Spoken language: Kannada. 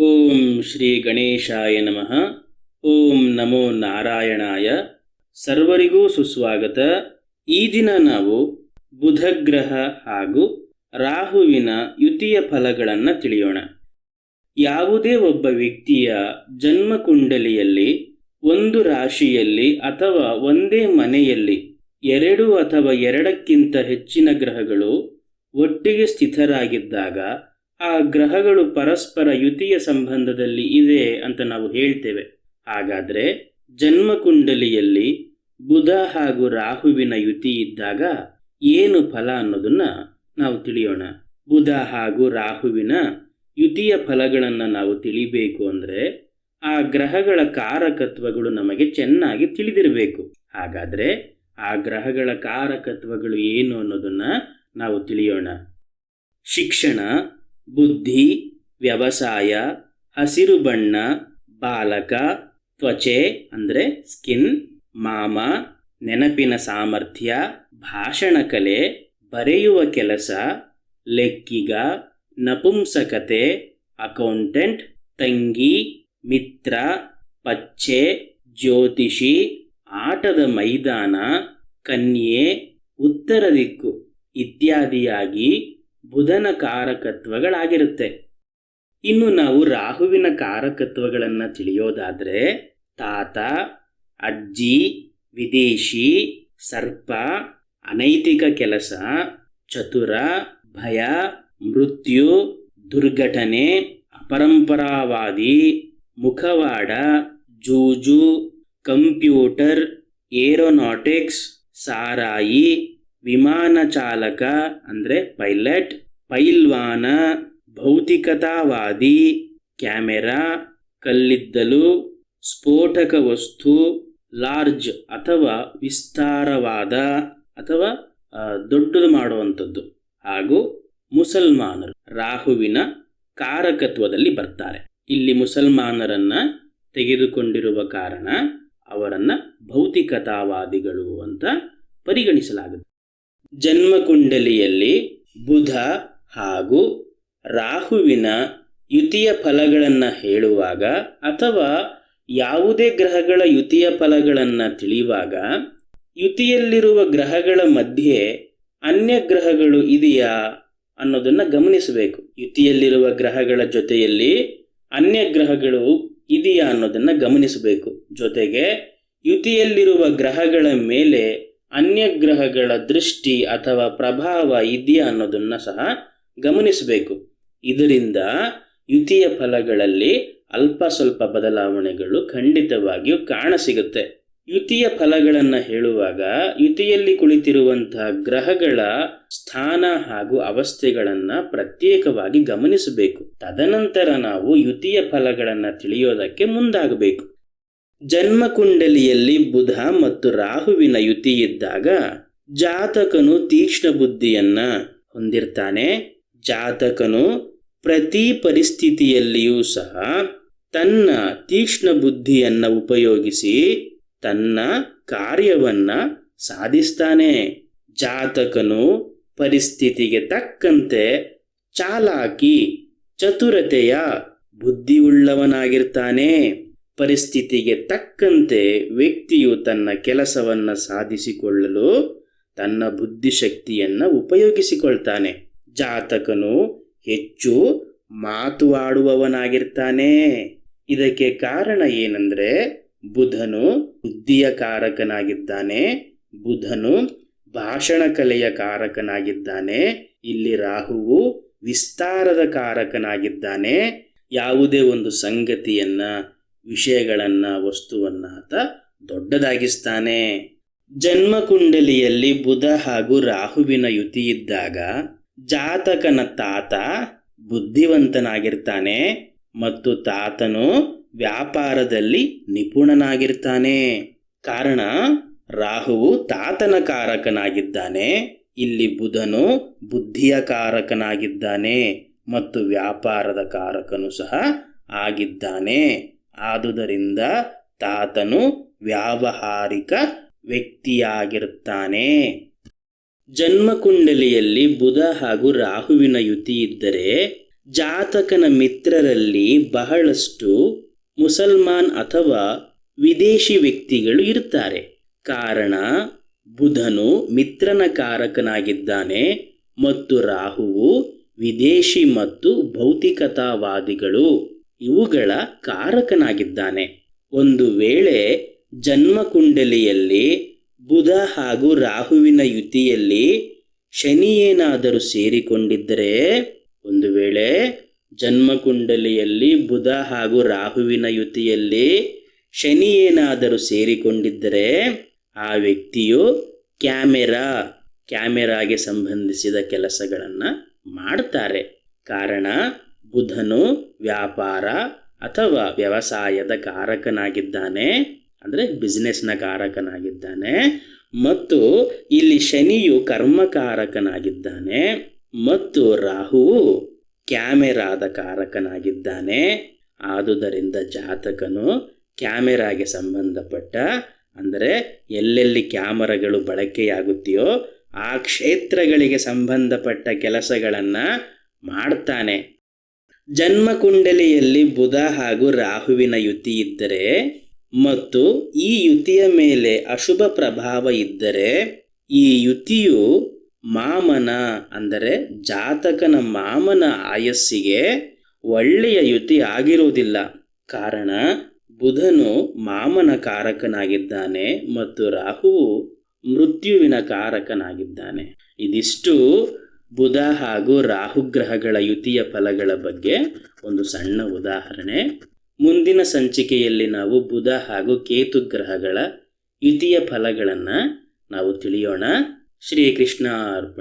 ಓಂ ಶ್ರೀ ಗಣೇಶಾಯ ನಮಃ. ಓಂ ನಮೋ ನಾರಾಯಣಾಯ. ಸರ್ವರಿಗೂ ಸುಸ್ವಾಗತ. ಈ ದಿನ ನಾವು ಬುಧಗ್ರಹ ಹಾಗೂ ರಾಹುವಿನ ಯುತಿಯ ಫಲಗಳನ್ನು ತಿಳಿಯೋಣ. ಯಾವುದೇ ಒಬ್ಬ ವ್ಯಕ್ತಿಯ ಜನ್ಮಕುಂಡಲಿಯಲ್ಲಿ ಒಂದು ರಾಶಿಯಲ್ಲಿ ಅಥವಾ ಒಂದೇ ಮನೆಯಲ್ಲಿ, ಎರಡು ಅಥವಾ ಎರಡಕ್ಕಿಂತ ಹೆಚ್ಚಿನ ಗ್ರಹಗಳು ಒಟ್ಟಿಗೆ ಸ್ಥಿತರಾಗಿದ್ದಾಗ ಆ ಗ್ರಹಗಳು ಪರಸ್ಪರ ಯುತಿಯ ಸಂಬಂಧದಲ್ಲಿ ಇದೆ ಅಂತ ನಾವು ಹೇಳ್ತೇವೆ. ಹಾಗಾದರೆ ಜನ್ಮಕುಂಡಲಿಯಲ್ಲಿ ಬುಧ ಹಾಗೂ ರಾಹುವಿನ ಯುತಿ ಇದ್ದಾಗ ಏನು ಫಲ ಅನ್ನೋದನ್ನ ನಾವು ತಿಳಿಯೋಣ. ಬುಧ ಹಾಗೂ ರಾಹುವಿನ ಯುತಿಯ ಫಲಗಳನ್ನು ನಾವು ತಿಳಿಬೇಕು ಅಂದರೆ ಆ ಗ್ರಹಗಳ ಕಾರಕತ್ವಗಳು ನಮಗೆ ಚೆನ್ನಾಗಿ ತಿಳಿದಿರಬೇಕು. ಹಾಗಾದರೆ ಆ ಗ್ರಹಗಳ ಕಾರಕತ್ವಗಳು ಏನು ಅನ್ನೋದನ್ನು ನಾವು ತಿಳಿಯೋಣ. ಶಿಕ್ಷಣ ಬುದ್ಧಿ, ವ್ಯವಸಾಯ, ಹಸಿರು ಬಣ್ಣ, ಬಾಲಕ, ತ್ವಚೆ ಅಂದರೆ ಸ್ಕಿನ್ ಮಾಮ, ನೆನಪಿನ ಸಾಮರ್ಥ್ಯ, ಭಾಷಣ ಕಲೆ, ಬರೆಯುವ ಕೆಲಸ, ಲೆಕ್ಕಿಗ, ನಪುಂಸಕತೆ ಅಕೌಂಟೆಂಟ್ ತಂಗಿ, ಮಿತ್ರ, ಪಚ್ಚೆ, ಜ್ಯೋತಿಷಿ, ಆಟದ ಮೈದಾನ, ಕನ್ಯೆ, ಉತ್ತರ ದಿಕ್ಕು ಇತ್ಯಾದಿಯಾಗಿ ಬುಧನ ಕಾರಕತ್ವಗಳಾಗಿರುತ್ತೆ ಇನ್ನು ನಾವು ರಾಹುವಿನ ಕಾರಕತ್ವಗಳನ್ನು ತಿಳಿಯೋದಾದರೆ ತಾತ, ಅಜ್ಜಿ, ವಿದೇಶಿ, ಸರ್ಪ, ಅನೈತಿಕ ಕೆಲಸ, ಚತುರ, ಭಯ, ಮೃತ್ಯು, ದುರ್ಘಟನೆ, ಅಪರಂಪರಾವಾದಿ, ಮುಖವಾಡ, ಜೂಜು, ಕಂಪ್ಯೂಟರ್, ಏರೋನಾಟಿಕ್ಸ್, ಸಾರಾಯಿ ವಿಮಾನ ಚಾಲಕ ಅಂದರೆ ಪೈಲಟ್, ಪೈಲ್ವಾನ, ಭೌತಿಕತಾವಾದಿ, ಕ್ಯಾಮೆರಾ, ಕಲ್ಲಿದ್ದಲು, ಸ್ಫೋಟಕ ವಸ್ತು, ಲಾರ್ಜ್ ಅಥವಾ ವಿಸ್ತಾರವಾದ ಅಥವಾ ದೊಡ್ಡದು ಮಾಡುವಂಥದ್ದು. ಹಾಗೂ ಮುಸಲ್ಮಾನರು ರಾಹುವಿನ ಕಾರಕತ್ವದಲ್ಲಿ ಬರ್ತಾರೆ. ಇಲ್ಲಿ ಮುಸಲ್ಮಾನರನ್ನ ತೆಗೆದುಕೊಂಡಿರುವ ಕಾರಣ ಅವರನ್ನು ಭೌತಿಕತಾವಾದಿಗಳು ಅಂತ ಪರಿಗಣಿಸಲಾಗುತ್ತೆ ಜನ್ಮಕುಂಡಲಿಯಲ್ಲಿ ಬುಧ ಹಾಗೂ ರಾಹುವಿನ ಯುತಿಯ ಫಲಗಳನ್ನು ಹೇಳುವಾಗ ಅಥವಾ ಯಾವುದೇ ಗ್ರಹಗಳ ಯುತಿಯ ಫಲಗಳನ್ನು ತಿಳಿಯುವಾಗ ಯುತಿಯಲ್ಲಿರುವ ಗ್ರಹಗಳ ಮಧ್ಯೆ ಅನ್ಯ ಗ್ರಹಗಳು ಇದೆಯಾ ಅನ್ನೋದನ್ನು ಗಮನಿಸಬೇಕು. ಯುತಿಯಲ್ಲಿರುವ ಗ್ರಹಗಳ ಜೊತೆಯಲ್ಲಿ ಅನ್ಯ ಗ್ರಹಗಳು ಇದೆಯಾ ಅನ್ನೋದನ್ನು ಗಮನಿಸಬೇಕು. ಜೊತೆಗೆ ಯುತಿಯಲ್ಲಿರುವ ಗ್ರಹಗಳ ಮೇಲೆ ಅನ್ಯ ಗ್ರಹಗಳ ದೃಷ್ಟಿ ಅಥವಾ ಪ್ರಭಾವ ಇದೆಯಾ ಅನ್ನೋದನ್ನ ಸಹ ಗಮನಿಸಬೇಕು. ಇದರಿಂದ ಯುತಿಯ ಫಲಗಳಲ್ಲಿ ಅಲ್ಪ ಸ್ವಲ್ಪ ಬದಲಾವಣೆಗಳು ಖಂಡಿತವಾಗಿಯೂ ಕಾಣಸಿಗುತ್ತೆ ಯುತಿಯ ಫಲಗಳನ್ನು ಹೇಳುವಾಗ ಯುತಿಯಲ್ಲಿ ಕುಳಿತಿರುವಂತಹ ಗ್ರಹಗಳ ಸ್ಥಾನ ಹಾಗೂ ಅವಸ್ಥೆಗಳನ್ನು ಪ್ರತ್ಯೇಕವಾಗಿ ಗಮನಿಸಬೇಕು. ತದನಂತರ ನಾವು ಯುತಿಯ ಫಲಗಳನ್ನು ತಿಳಿಯೋದಕ್ಕೆ ಮುಂದಾಗಬೇಕು. ಜನ್ಮಕುಂಡಲಿಯಲ್ಲಿ ಬುಧ ಮತ್ತು ರಾಹುವಿನ ಯುತಿ ಇದ್ದಾಗ ಜಾತಕನು ತೀಕ್ಷ್ಣ ಬುದ್ಧಿಯನ್ನ ಹೊಂದಿರ್ತಾನೆ. ಜಾತಕನು ಪ್ರತಿ ಪರಿಸ್ಥಿತಿಯಲ್ಲಿಯೂ ಸಹ ತನ್ನ ತೀಕ್ಷ್ಣ ಬುದ್ಧಿಯನ್ನ ಉಪಯೋಗಿಸಿ ತನ್ನ ಕಾರ್ಯವನ್ನ ಸಾಧಿಸ್ತಾನೆ. ಜಾತಕನು ಪರಿಸ್ಥಿತಿಗೆ ತಕ್ಕಂತೆ ಚಾಲಾಕಿ ಚತುರತೆಯ ಬುದ್ಧಿಯುಳ್ಳವನಾಗಿರ್ತಾನೆ. ಪರಿಸ್ಥಿತಿಗೆ ತಕ್ಕಂತೆ ವ್ಯಕ್ತಿಯು ತನ್ನ ಕೆಲಸವನ್ನು ಸಾಧಿಸಿಕೊಳ್ಳಲು ತನ್ನ ಬುದ್ಧಿಶಕ್ತಿಯನ್ನು ಉಪಯೋಗಿಸಿಕೊಳ್ತಾನೆ. ಜಾತಕನು ಹೆಚ್ಚು ಮಾತು ಆಡುವವನಾಗಿರ್ತಾನೆ ಇದಕ್ಕೆ ಕಾರಣ ಏನಂದ್ರೆ ಬುಧನು ಬುದ್ಧಿಯ ಕಾರಕನಾಗಿದ್ದಾನೆ. ಬುಧನು ಭಾಷಣ ಕಲೆಯ ಕಾರಕನಾಗಿದ್ದಾನೆ. ಇಲ್ಲಿ ರಾಹುವು ವಿಸ್ತಾರದ ಕಾರಕನಾಗಿದ್ದಾನೆ. ಯಾವುದೇ ಒಂದು ಸಂಗತಿಯನ್ನ ವಿಷಯಗಳನ್ನ, ವಸ್ತುವನ್ನ ಆತ ದೊಡ್ಡದಾಗಿಸ್ತಾನೆ. ಜನ್ಮಕುಂಡಲಿಯಲ್ಲಿ ಬುಧ ಹಾಗೂ ರಾಹುವಿನ ಯುತಿ ಇದ್ದಾಗ ಜಾತಕನ ತಾತ ಬುದ್ಧಿವಂತನಾಗಿರ್ತಾನೆ ಮತ್ತು ತಾತನು ವ್ಯಾಪಾರದಲ್ಲಿ ನಿಪುಣನಾಗಿರ್ತಾನೆ. ಕಾರಣ, ರಾಹುವು ತಾತನ ಕಾರಕನಾಗಿದ್ದಾನೆ. ಇಲ್ಲಿ ಬುಧನು ಬುದ್ಧಿಯ ಕಾರಕನಾಗಿದ್ದಾನೆ ಮತ್ತು ವ್ಯಾಪಾರದ ಕಾರಕನು ಸಹ ಆಗಿದ್ದಾನೆ. ಆದುದರಿಂದ ತಾತನು ವ್ಯಾವಹಾರಿಕ ವ್ಯಕ್ತಿಯಾಗಿರುತ್ತಾನೆ. ಜನ್ಮಕುಂಡಲಿಯಲ್ಲಿ ಬುಧ ಹಾಗೂ ರಾಹುವಿನ ಯುತಿ ಇದ್ದರೆ ಜಾತಕನ ಮಿತ್ರರಲ್ಲಿ ಬಹಳಷ್ಟು ಮುಸಲ್ಮಾನ್ ಅಥವಾ ವಿದೇಶಿ ವ್ಯಕ್ತಿಗಳು ಇರುತ್ತಾರೆ. ಕಾರಣ, ಬುಧನು ಮಿತ್ರನ ಕಾರಕನಾಗಿದ್ದಾನೆ ಮತ್ತು ರಾಹುವು ವಿದೇಶಿ ಮತ್ತು ಭೌತಿಕತಾವಾದಿಗಳು. ಇವುಗಳ ಕಾರಕನಾಗಿದ್ದಾನೆ. ಒಂದು ವೇಳೆ ಜನ್ಮಕುಂಡಲಿಯಲ್ಲಿ ಬುಧ ಹಾಗೂ ರಾಹುವಿನ ಯುತಿಯಲ್ಲಿ ಶನಿ ಏನಾದರೂ ಸೇರಿಕೊಂಡಿದ್ದರೆ, ಒಂದು ವೇಳೆ ಜನ್ಮಕುಂಡಲಿಯಲ್ಲಿ ಬುಧ ಹಾಗೂ ರಾಹುವಿನ ಯುತಿಯಲ್ಲಿ ಶನಿ ಏನಾದರೂ ಸೇರಿಕೊಂಡಿದ್ದರೆ, ಆ ವ್ಯಕ್ತಿಯು ಕ್ಯಾಮೆರಾ, ಕ್ಯಾಮೆರಾಗೆ ಸಂಬಂಧಿಸಿದ ಕೆಲಸಗಳನ್ನು ಮಾಡ್ತಾರೆ. ಕಾರಣ ಬುಧನು ವ್ಯಾಪಾರ ಅಥವಾ ವ್ಯವಸಾಯದ ಕಾರಕನಾಗಿದ್ದಾನೆ, ಅಂದರೆ ಬಿಸ್ನೆಸ್ನ ಕಾರಕನಾಗಿದ್ದಾನೆ, ಮತ್ತು ಇಲ್ಲಿ ಶನಿಯು ಕರ್ಮಕಾರಕನಾಗಿದ್ದಾನೆ, ಮತ್ತು ರಾಹುವು ಕ್ಯಾಮೆರಾದ ಕಾರಕನಾಗಿದ್ದಾನೆ. ಆದುದರಿಂದ ಜಾತಕನು ಕ್ಯಾಮೆರಾಗೆ ಸಂಬಂಧಪಟ್ಟ, ಅಂದರೆ ಎಲ್ಲೆಲ್ಲಿ ಕ್ಯಾಮರಾಗಳು ಬಳಕೆಯಾಗುತ್ತೆಯೋ ಆ ಕ್ಷೇತ್ರಗಳಿಗೆ ಸಂಬಂಧಪಟ್ಟ ಕೆಲಸಗಳನ್ನು ಮಾಡ್ತಾನೆ. ಜನ್ಮಕುಂಡಲಿಯಲ್ಲಿ ಬುಧ ಹಾಗೂ ರಾಹುವಿನ ಯುತಿ ಇದ್ದರೆ ಮತ್ತು ಈ ಯುತಿಯ ಮೇಲೆ ಅಶುಭ ಪ್ರಭಾವ ಇದ್ದರೆ ಈ ಯುತಿಯು ಮಾಮನ, ಅಂದರೆ ಜಾತಕನ ಮಾಮನ ಆಯಸ್ಸಿಗೆ ಒಳ್ಳೆಯ ಯುತಿ ಆಗಿರುವುದಿಲ್ಲ. ಕಾರಣ, ಬುಧನು ಮಾಮನ ಕಾರಕನಾಗಿದ್ದಾನೆ ಮತ್ತು ರಾಹುವು ಮೃತ್ಯುವಿನ ಕಾರಕನಾಗಿದ್ದಾನೆ. ಇದಿಷ್ಟು ಬುಧ ಹಾಗೂ ರಾಹುಗ್ರಹಗಳ ಯುತಿಯ ಫಲಗಳ ಬಗ್ಗೆ ಒಂದು ಸಣ್ಣ ಉದಾಹರಣೆ. ಮುಂದಿನ ಸಂಚಿಕೆಯಲ್ಲಿ ನಾವು ಬುಧ ಹಾಗೂ ಕೇತು ಗ್ರಹಗಳ ಯುತಿಯ ಫಲಗಳನ್ನು ನಾವು ತಿಳಿಯೋಣ. ಶ್ರೀಕೃಷ್ಣ ಅರ್ಪಣ